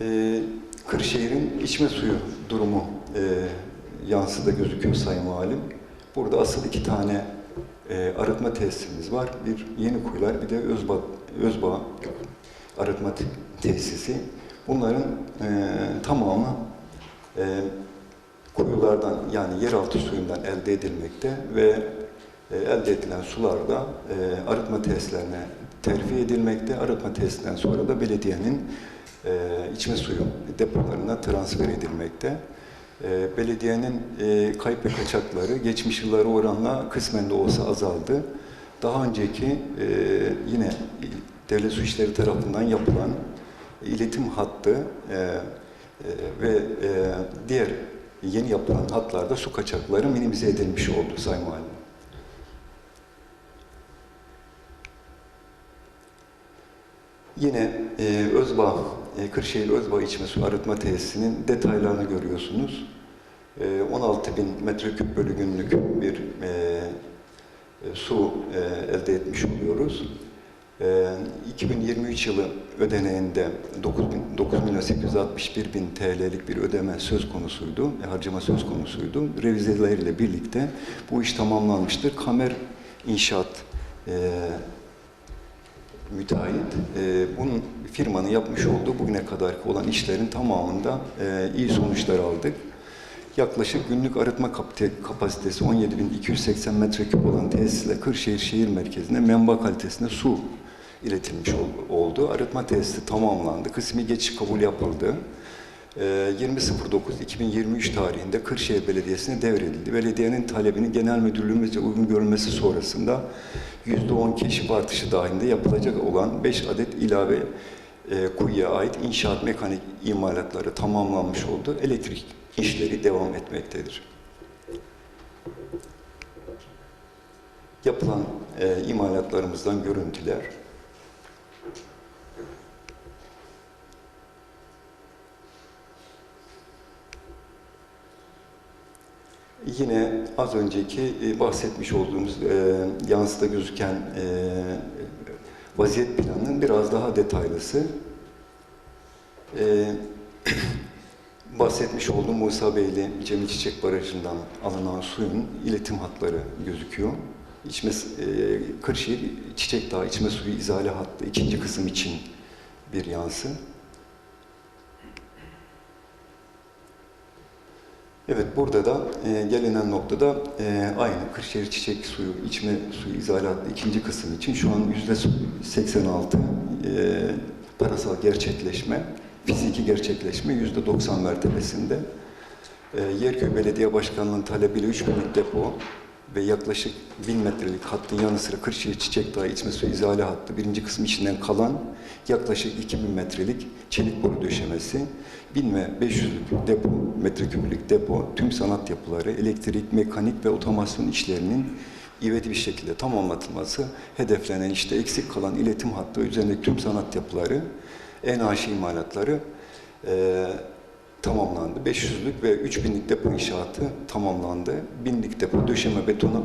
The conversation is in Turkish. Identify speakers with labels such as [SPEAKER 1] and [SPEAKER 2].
[SPEAKER 1] Ee, Kırşehir'in içme suyu durumu e, yansıda gözüküyor Sayın Valim. Burada asıl iki tane e, arıtma tesisimiz var. Bir Yeni Kuyular, bir de Özbağ, Özbağ arıtma te- tesisi. Bunların e, tamamı e, kuyulardan yani yeraltı suyundan elde edilmekte ve e, elde edilen sular da e, arıtma tesislerine terfi edilmekte. Arıtma tesisinden sonra da belediyenin e, içme suyu depolarına transfer edilmekte. E, belediyenin e, kayıp ve kaçakları geçmiş yıllara oranla kısmen de olsa azaldı. Daha önceki e, yine devlet su işleri tarafından yapılan iletim hattı e, e, ve e, diğer yeni yapılan hatlarda su kaçakları minimize edilmiş oldu Sayın Valim. Yine e, Özbağ, e, Kırşehir Özbağ içme su arıtma tesisinin detaylarını görüyorsunuz. E, 16 bin metreküp bölü günlük bir e, e, su e, elde etmiş oluyoruz. E, 2023 yılı ödeneğinde 9, bin, 9 milyon 861 bin TL'lik bir ödeme söz konusuydu, e, harcama söz konusuydu. Revizeleriyle birlikte bu iş tamamlanmıştır. Kamer İnşaat e, müteahhit e, bunun firmanın yapmış olduğu bugüne kadar olan işlerin tamamında e, iyi sonuçlar aldık. Yaklaşık günlük arıtma kapasitesi 17.280 metreküp olan tesisle Kırşehir şehir merkezine menba kalitesinde su iletilmiş ol- oldu. Arıtma tesisi tamamlandı. Kısmi geçiş kabul yapıldı. E, 20.09.2023 tarihinde Kırşehir Belediyesi'ne devredildi. Belediyenin talebini genel müdürlüğümüzce uygun görülmesi sonrasında %10 keşif artışı dahilinde yapılacak olan 5 adet ilave e, kuyuya ait inşaat mekanik imalatları tamamlanmış oldu. Elektrik işleri devam etmektedir. Yapılan e, imalatlarımızdan görüntüler. Yine az önceki e, bahsetmiş olduğumuz e, yansıda gözüken e, vaziyet planının biraz daha detaylısı. E, bahsetmiş olduğum Musa Beyli Cemil Çiçek Barajı'ndan alınan suyun iletim hatları gözüküyor. İçme, e, Kırşehir Çiçek Dağı içme suyu izale hattı ikinci kısım için bir yansı. Evet, burada da e, gelinen noktada e, aynı Kırşehir Çiçek Suyu, içme suyu izalatlı ikinci kısım için şu an yüzde 86 e, parasal gerçekleşme, fiziki gerçekleşme yüzde 90 mertebesinde. E, Yerköy Belediye Başkanlığı'nın talebiyle 3 binlik depo ve yaklaşık 1000 metrelik hattın yanı sıra Kırşehir Çiçek Dağı içme suyu izale hattı birinci kısım içinden kalan yaklaşık 2000 metrelik çelik boru döşemesi, 1000 ve 500'lük depo, metreküplük depo, tüm sanat yapıları, elektrik, mekanik ve otomasyon işlerinin ivedi bir şekilde tamamlatılması hedeflenen işte eksik kalan iletim hattı üzerindeki tüm sanat yapıları, ENAŞ imalatları eee tamamlandı. 500'lük ve 3000'lik depo inşaatı tamamlandı. 1000'lik depo döşeme betonu